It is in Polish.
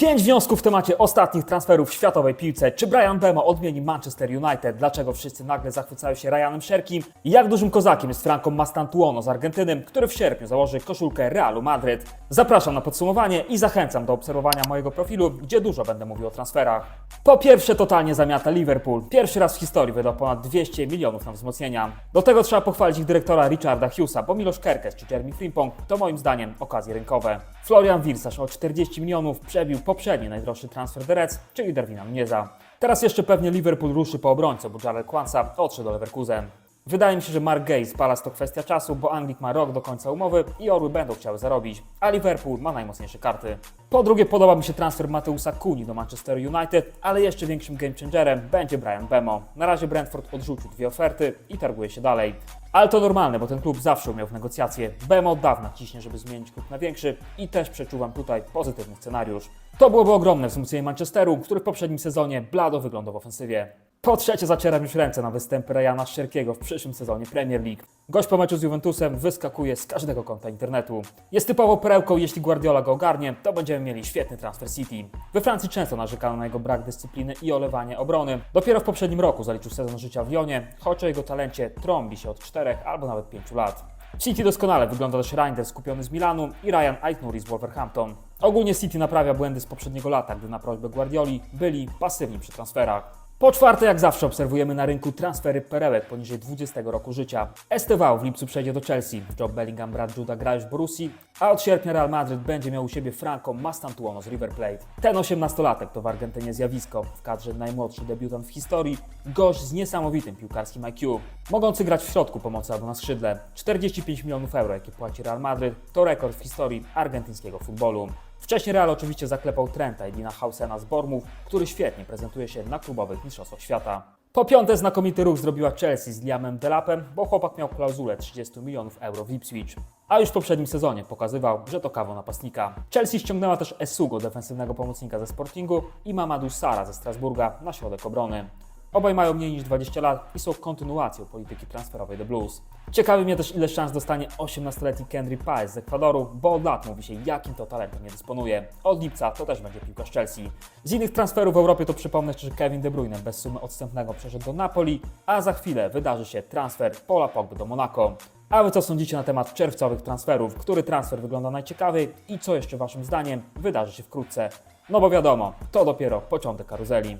Pięć wniosków w temacie ostatnich transferów w światowej piłce. Czy Brian Bemo odmieni Manchester United? Dlaczego wszyscy nagle zachwycają się Ryanem Sherkim? I jak dużym kozakiem jest Franco Mastantuono z Argentyny, który w sierpniu założy koszulkę Realu Madryt? Zapraszam na podsumowanie i zachęcam do obserwowania mojego profilu, gdzie dużo będę mówił o transferach. Po pierwsze, totalnie zamiata Liverpool. Pierwszy raz w historii wydał ponad 200 milionów na wzmocnienia. Do tego trzeba pochwalić ich dyrektora Richarda Hughesa, bo Miloš Kerkes czy Jeremy Frimpong to moim zdaniem okazje rynkowe. Florian aż o 40 milionów przebił poprzedni najdroższy transfer The Reds, czyli Darwina Nuneza. Teraz jeszcze pewnie Liverpool ruszy po obrońcę, bo Jared Kwanza odszedł do Leverkusen. Wydaje mi się, że Mark Gay spala to kwestia czasu, bo Anglik ma rok do końca umowy i Orły będą chciały zarobić, a Liverpool ma najmocniejsze karty. Po drugie, podoba mi się transfer Mateusa Kuni do Manchester United, ale jeszcze większym game changerem będzie Brian Bemo. Na razie Brentford odrzucił dwie oferty i targuje się dalej. Ale to normalne, bo ten klub zawsze umiał w negocjacje. Bemo od dawna ciśnie, żeby zmienić klub na większy i też przeczuwam tutaj pozytywny scenariusz. To byłoby ogromne wzmocnienie Manchesteru, który w poprzednim sezonie blado wyglądał w ofensywie. Po trzecie zacieram już ręce na występy Ryana Szerkiego w przyszłym sezonie Premier League. Gość po meczu z Juventusem wyskakuje z każdego kąta internetu. Jest typowo perełką, jeśli Guardiola go ogarnie, to będziemy mieli świetny transfer City. We Francji często narzekano na jego brak dyscypliny i olewanie obrony. Dopiero w poprzednim roku zaliczył sezon życia w Lyonie, choć o jego talencie trąbi się od 4 albo nawet 5 lat. W City doskonale wygląda też Reinders skupiony z Milanu i Ryan Aitnuri z Wolverhampton. Ogólnie City naprawia błędy z poprzedniego lata, gdy na prośbę Guardioli byli pasywni przy transferach. Po czwarte, jak zawsze, obserwujemy na rynku transfery perełek poniżej 20 roku życia. STV w lipcu przejdzie do Chelsea, Job Bellingham, brat Juda gra już w Borussii, a od sierpnia Real Madrid będzie miał u siebie Franco Mastantuono z River Plate. Ten 18-latek to w Argentynie zjawisko, w kadrze najmłodszy debiutant w historii, gość z niesamowitym piłkarskim IQ. Mogący grać w środku pomocy albo na skrzydle. 45 milionów euro, jakie płaci Real Madrid, to rekord w historii argentyńskiego futbolu. Wcześniej Real oczywiście zaklepał Trenta i Dina Hausena z Bormów, który świetnie prezentuje się na klubowych mistrzostwach świata. Po piąte znkomity ruch zrobiła Chelsea z Liamem Delapem, bo chłopak miał klauzulę 30 milionów euro w Ipswich. A już w poprzednim sezonie pokazywał, że to kawał napastnika. Chelsea ściągnęła też Esugo, defensywnego pomocnika ze Sportingu i Mamadou Sara ze Strasburga na środek obrony. Obaj mają mniej niż 20 lat i są kontynuacją polityki transferowej The Blues. Ciekawi mnie też, ile szans dostanie 18-letni Kendry Paez z Ekwadoru, bo od lat mówi się, jakim to talentem nie dysponuje. Od lipca to też będzie piłkarz Chelsea. Z innych transferów w Europie to przypomnę, że Kevin De Bruyne bez sumy odstępnego przeszedł do Napoli, a za chwilę wydarzy się transfer Paula Pogby do Monaco. A Wy co sądzicie na temat czerwcowych transferów? Który transfer wygląda najciekawiej i co jeszcze Waszym zdaniem wydarzy się wkrótce? No bo wiadomo, to dopiero początek karuzeli.